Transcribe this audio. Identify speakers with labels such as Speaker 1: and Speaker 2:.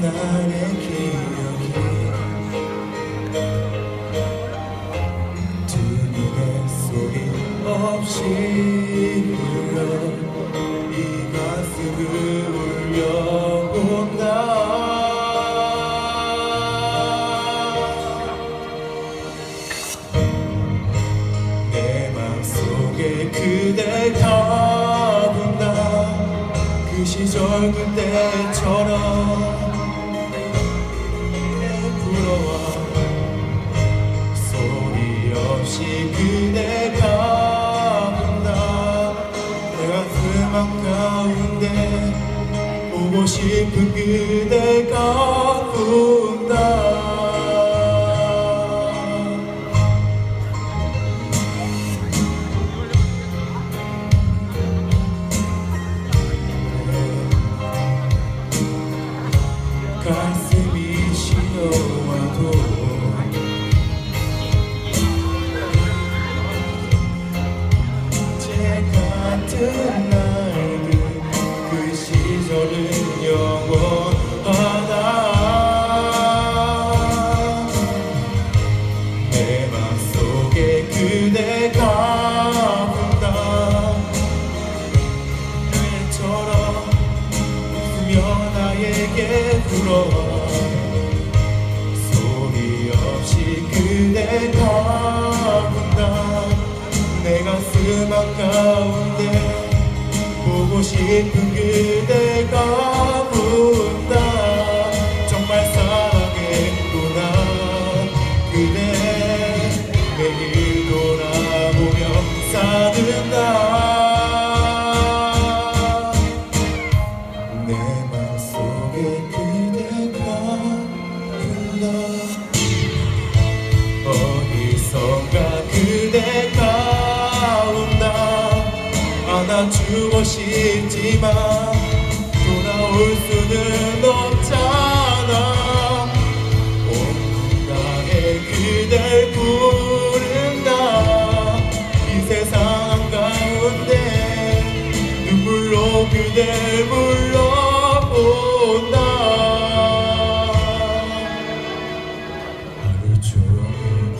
Speaker 1: 나의 기억이 두 눈에 소리 없이 흘러. 이 가슴을 울려온다 내 맘속에 그댈 담은다 그 시절 그때처럼 그대가 본다 내 가슴 한가운데 보고 싶은 그대가 본다 소리 없이 그대 가 본다. 내 가슴 한가운데 싶은 그대가 본다. 정말 사랑했구나. 그대 매일 돌아보며 사는다 수없이 있지만 돌아올 수는 없잖아. 온 나의 그댈 부른다. 이 세상 가운데 눈물로 그댈 불러본다. 하루 종일